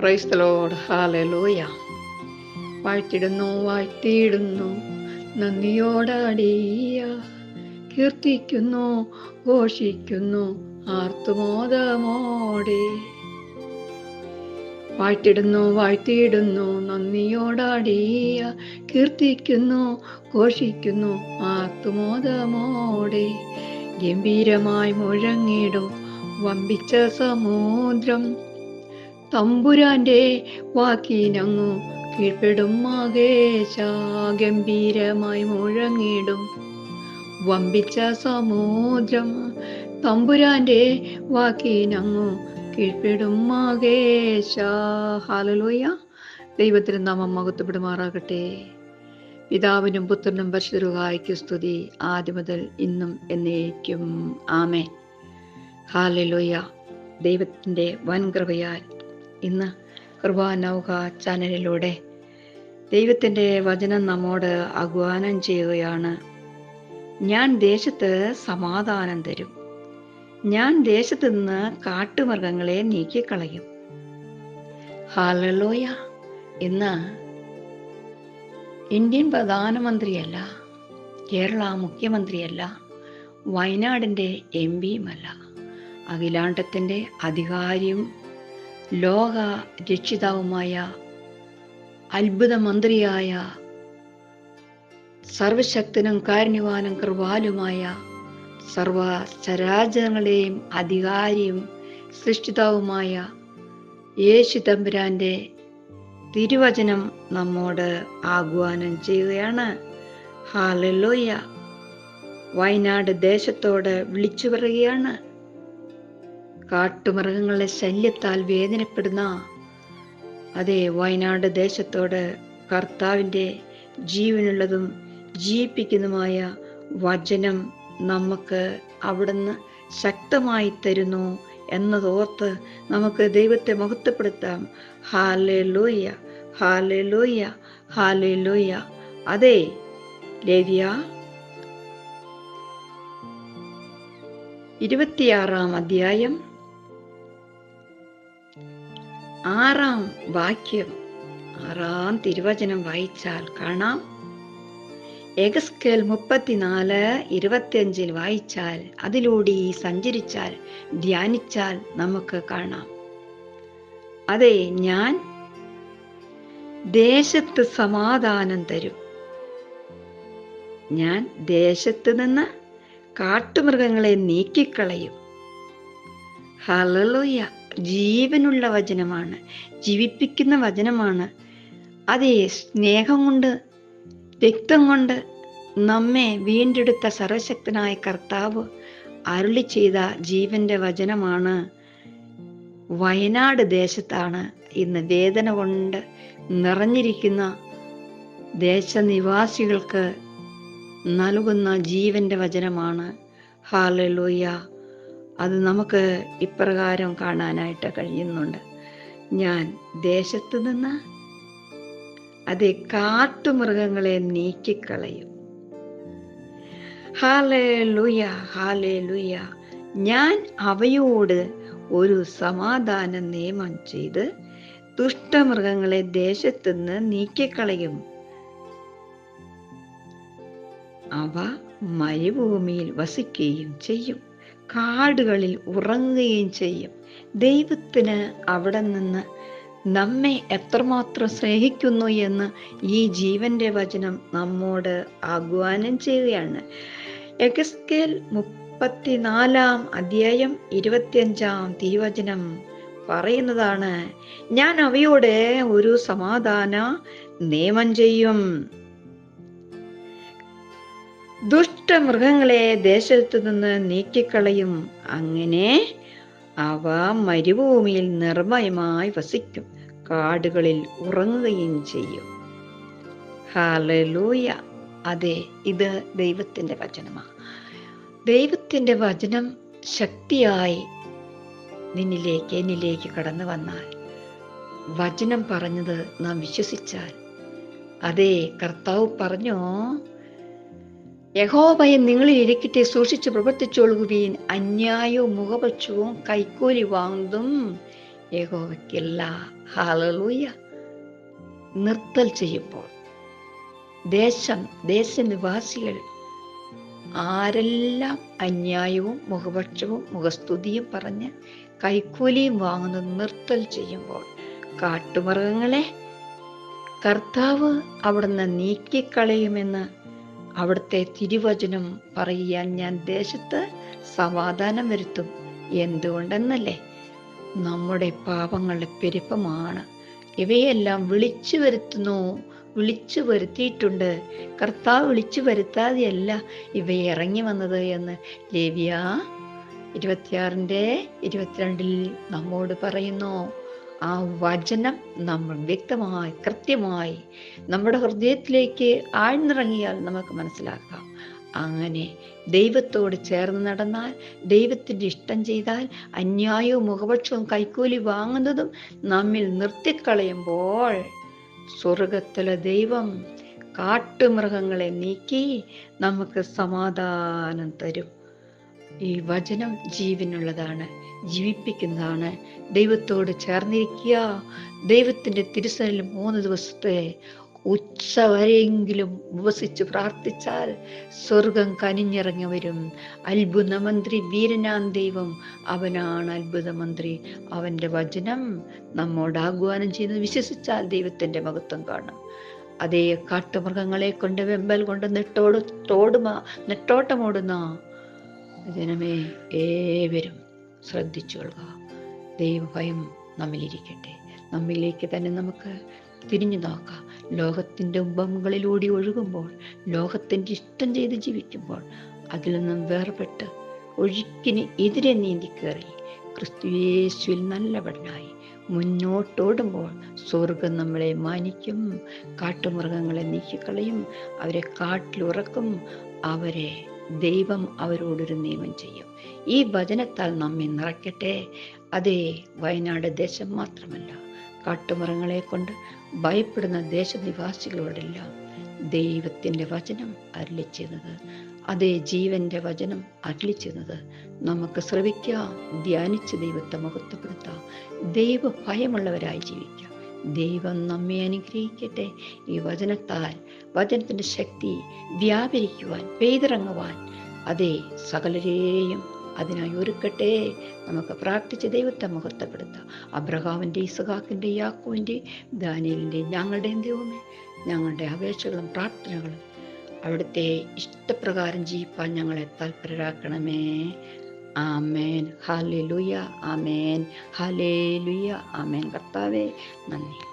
ക്രൈസ്തലോട് hallelujah വാഴ്ത്തിടുന്നു വാഴ്ത്തിയിടുന്നു. നന്ദിയോടടിയ. കീർത്തിക്കുന്നു ഘോഷിക്കുന്നു ആർത്തുമോദമോടെ. വാഴ്ത്തിടുന്നു വാഴ്ത്തിയിടുന്നു നന്ദിയോടാടിയ. കീർത്തിക്കുന്നു ഘോഷിക്കുന്നു ആർത്തുമോദമോടെ. ഗംഭീരമായി മുഴങ്ങിടും വമ്പിച്ച സമുദ്രം. തമ്പുരാന്റെ വാക്കിനങ്ങു കീഴ്പ്പെടും മകേശ ഗംഭീരമായി മുഴങ്ങിടും. വമ്പിച്ച സമുദ്രം തമ്പുരാന്റെ വാക്കിനങ്ങു കീഴ്പ്പെടും മകേശ ഹാലലോയ ദൈവത്തിന് നാമം മകത്തുപെടുമാറാകട്ടെ പിതാവിനും പുത്രനും പരിശുദ്ധരുഹായ്ക്ക് സ്തുതി. ആദ്യം മുതൽ ഇന്നും എന്നേക്കും. ആമേ ഹാലലോയ ദൈവത്തിന്റെ വൻകൃപയാൽ ഇന്ന് കൃപാനൗക ചാനലിലൂടെ ദൈവത്തിന്റെ വചനം നമ്മോട് ആഹ്വാനം ചെയ്യുകയാണ്. ഞാൻ ദേശത്ത് സമാധാനം തരും. ഞാൻ ദേശത്ത് നിന്ന് കാട്ടുമൃഗങ്ങളെ നീക്കിക്കളയും. ഹാലലോയ ഇന്ന് ഇന്ത്യൻ പ്രധാനമന്ത്രിയല്ല കേരള മുഖ്യമന്ത്രിയല്ല വയനാടിന്റെ എം പിയുമല്ല അഖിലാണ്ടത്തിന്റെ അധികാരിയും ലോക രക്ഷിതാവുമായ അത്ഭുത മന്ത്രിയായ സർവശക്തനും കാരുണ്യവാനും കൃപാലുമായ സർവ ചരാചരങ്ങളെയും അധികാരിയും സൃഷ്ടിതാവുമായ യേശു തമ്പുരാന്റെ തിരുവചനം നമ്മോട് ആഹ്വാനം ചെയ്യുകയാണ്. ഹാലലോയ വയനാട് ദേശത്തോട് വിളിച്ചു പറയുകയാണ്. കാട്ടുമൃഗങ്ങളുടെ ശല്യത്താൽ വേദനപ്പെടുന്ന അതെ വയനാട് ദേശത്തോട് കർത്താവിന്റെ ജീവനുള്ളതും ജീവിപ്പിക്കുന്നതുമായ വചനം നമുക്ക് അവിടുന്ന് ശക്തമായി തരുന്നു എന്നതോർത്ത് നമുക്ക് ദൈവത്തെ മഹത്വപ്പെടുത്താം. Hallelujah hallelujah hallelujah അതെ ലേവ്യ ഇരുപത്തിയാറാം അധ്യായം ആറാം വാക്യം ആറാം തിരുവചനം വായിച്ചാൽ കാണാം. എഗസ്കേൽ മുപ്പത്തിനാല് ഇരുപത്തിയഞ്ചിൽ വായിച്ചാൽ അതിലൂടെ സഞ്ചരിച്ചാൽ ധ്യാനിച്ചാൽ നമുക്ക് കാണാം. അതെ ഞാൻ ദേശത്ത് സമാധാനം തരും. ഞാൻ ദേശത്ത് നിന്ന് കാട്ടുമൃഗങ്ങളെ നീക്കിക്കളയും. ഹലലോയ ജീവനുള്ള വചനമാണ് ജീവിപ്പിക്കുന്ന വചനമാണ്. അതേ സ്നേഹം കൊണ്ട് രക്തം കൊണ്ട് നമ്മെ വീണ്ടെടുത്ത സർവശക്തനായ കർത്താവ് അരുളി ചെയ്ത ജീവന്റെ വചനമാണ്. വയനാട് ദേശത്താണ് ഇന്ന് വേദന കൊണ്ട് നിറഞ്ഞിരിക്കുന്ന ദേശനിവാസികൾക്ക് നൽകുന്ന ജീവന്റെ വചനമാണ്. ഹാലലൂയ അത് നമുക്ക് ഇപ്രകാരം കാണാനായിട്ട് കഴിയുന്നുണ്ട്. ഞാൻ ദേശത്ത് നിന്ന് അതെ കാട്ടുമൃഗങ്ങളെ നീക്കിക്കളയും. ഹാലേ ലുയ ഹാലേ ലുയ ഞാൻ അവയോട് ഒരു സമാധാന നിയമം ചെയ്ത് ദുഷ്ടമൃഗങ്ങളെ ദേശത്തുനിന്ന് നീക്കിക്കളയും. അവ മരുഭൂമിയിൽ വസിക്കുകയും ചെയ്യും. കാടുകളിൽ ഉറങ്ങുകയും ചെയ്യും. ദൈവത്തിന് അവിടെ നിന്ന് നമ്മെ എത്രമാത്രം സ്നേഹിക്കുന്നു എന്ന് ഈ ജീവന്റെ വചനം നമ്മോട് ആഹ്വാനം ചെയ്യുകയാണ്. എഗസ്കേൽ മുപ്പത്തിനാലാം അധ്യായം ഇരുപത്തിയഞ്ചാം തിരുവചനം പറയുന്നതാണ് ഞാൻ അവയോട് ഒരു സമാധാന നിയമം ചെയ്യും. ദുഷ്ടമൃഗങ്ങളെ ദേശത്തു നിന്ന് നീക്കിക്കളയും. അങ്ങനെ അവ മരുഭൂമിയിൽ നിർഭയമായി വസിക്കും. കാടുകളിൽ ഉറങ്ങുകയും ചെയ്യും. ഹാലലൂയ അതെ ഇത് ദൈവത്തിന്റെ വചനമാണ് ദൈവത്തിന്റെ വചനം ശക്തിയായി നിന്നിലേക്ക് എന്നിലേക്ക് കടന്നു വന്നാൽ വചനം പറഞ്ഞത് നാം വിശ്വസിച്ചാൽ അതെ കർത്താവ് പറഞ്ഞോ? യഹോഭയം നിങ്ങളിൽ ഇരിക്കട്ടെ സൂക്ഷിച്ച് പ്രവർത്തിച്ചൊഴുകുവീൻ അന്യായവും മുഖപക്ഷവും കൈക്കൂലി വാങ്ങുന്നതും യഹോവയ്ക്കില്ല. ഹാലലൂയ നിർത്തൽ ചെയ്യുമ്പോൾ ദേശം ദേശനിവാസികൾ ആരെല്ലാം അന്യായവും മുഖപക്ഷവും മുഖസ്തുതിയും പറഞ്ഞ് കൈക്കൂലിയും വാങ്ങുന്നത് നിർത്തൽ ചെയ്യുമ്പോൾ കാട്ടുമൃഗങ്ങളെ കർത്താവ് അവിടുന്ന് നീക്കിക്കളയുമെന്ന് അവിടുത്തെ തിരുവചനം പറയാൻ ഞാൻ ദേശത്ത് സമാധാനം വരുത്തും. എന്തുകൊണ്ടെന്നല്ലേ? നമ്മുടെ പാപങ്ങളുടെ പെരുപ്പമാണ്. ഇവയെല്ലാം വിളിച്ചു വരുത്തുന്നു. വിളിച്ചു വരുത്തിയിട്ടുണ്ട്. കർത്താവ് വിളിച്ചു വരുത്താതെയല്ല ഇവ ഇറങ്ങി വന്നത് എന്ന്. ലേവ്യ ഇരുപത്തിയാറിന്റെ ഇരുപത്തിരണ്ടിൽ നമ്മോട് പറയുന്നു. ആ വചനം നമ്മൾ വ്യക്തമായി കൃത്യമായി നമ്മുടെ ഹൃദയത്തിലേക്ക് ആഴ്ന്നിറങ്ങിയാൽ നമുക്ക് മനസ്സിലാക്കാം. അങ്ങനെ ദൈവത്തോട് ചേർന്ന് നടന്നാൽ ദൈവത്തിന്റെ ഇഷ്ടം ചെയ്താൽ അന്യായവും മുഖപക്ഷവും കൈക്കൂലി വാങ്ങുന്നതും നമ്മിൽ നിർത്തിക്കളയുമ്പോൾ സ്വർഗത്തിലെ ദൈവം കാട്ടുമൃഗങ്ങളെ നീക്കി നമുക്ക് സമാധാനം തരും. ഈ വചനം ജീവനുള്ളതാണ് ജീവിപ്പിക്കുന്നതാണ്. ദൈവത്തോട് ചേർന്നിരിക്കുക. ദൈവത്തിന്റെ തിരുസനിൽ മൂന്ന് ദിവസത്തെ ഉച്ച വരെയെങ്കിലും ഉപസിച്ച് പ്രാർത്ഥിച്ചാൽ സ്വർഗം കനിഞ്ഞിറങ്ങി വരും. അത്ഭുതമന്ത്രി വീരനാൻ ദൈവം അവനാണ് അത്ഭുതമന്ത്രി. അവന്റെ വചനം നമ്മോട് ആഹ്വാനം ചെയ്യുന്നത് വിശ്വസിച്ചാൽ ദൈവത്തിന്റെ മഹത്വം കാണും. അതേ കാട്ടുമൃഗങ്ങളെ കൊണ്ട് വെമ്പൽ കൊണ്ട് നെട്ടോട് തോടുമാ നെട്ടോട്ടമോടുന്ന ജനമേ ഏവരും ശ്രദ്ധിച്ചു കൊള്ളുക ദൈവഭയം നമ്മിലിരിക്കട്ടെ. നമ്മിലേക്ക് തന്നെ നമുക്ക് തിരിഞ്ഞു നോക്കാം. ലോകത്തിന്റെ ഉമ്പങ്ങളിലൂടെ ഒഴുകുമ്പോൾ ലോകത്തിന്റെ ഇഷ്ടം ചെയ്ത് ജീവിക്കുമ്പോൾ അതിൽ നിന്നും വേർപെട്ട് ഒഴുക്കിന് എതിരെ നീന്തി കയറി ക്രിസ്തുയേശുവിൽ നല്ലവണ്ണായി മുന്നോട്ടോടുമ്പോൾ സ്വർഗം നമ്മളെ മാനിക്കും കാട്ടുമൃഗങ്ങളെ നീക്കിക്കളയും അവരെ കാട്ടിലുറക്കും അവരെ ദൈവം അവരോടൊരു നിയമം ചെയ്യും. ഈ വചനത്താൽ നമ്മെ നിറയ്ക്കട്ടെ. അതേ വയനാട് ദേശം മാത്രമല്ല കാട്ടുമരങ്ങളെ കൊണ്ട് ഭയപ്പെടുന്ന ദേശനിവാസികളോടെല്ലാം ദൈവത്തിന്റെ വചനം അരുളിച്ചിരുന്നത് അതേ ജീവന്റെ വചനം അരുളിച്ചിരുന്നത് നമുക്ക് ശ്രവിക്കാം ധ്യാനിച്ച് ദൈവത്തെ മഹത്വപ്പെടുത്താം. ദൈവ ഭയമുള്ളവരായി ജീവിക്കാം. ദൈവം നമ്മെ അനുഗ്രഹിക്കട്ടെ. ഈ വചനത്താൽ വചനത്തിന്റെ ശക്തി വ്യാപരിക്കുവാൻ പെയ്തിറങ്ങുവാൻ. അതെ സകലരെയും അതിനായി ഒരുക്കട്ടെ. നമുക്ക് പ്രാർത്ഥിച്ച് ദൈവത്തെ മഹത്വപ്പെടുത്താം. അബ്രഹാമിന്റെ ഇസഹാക്കിന്റെ യാക്കോവിന്റെ ദാനിയലിന്റെ ഞങ്ങളുടെയും ദൈവമേ ഞങ്ങളുടെ അപേക്ഷകളും പ്രാർത്ഥനകളും അവിടുത്തെ ഇഷ്ടപ്രകാരം ജീവിപ്പാൻ ഞങ്ങളെ താല്പര്യരാക്കണമേ ആമേൻ ഹാലേ ലുയ ആമേൻ ഹാലേ ലുയ ആമേൻ കർത്താവേ നന്ദി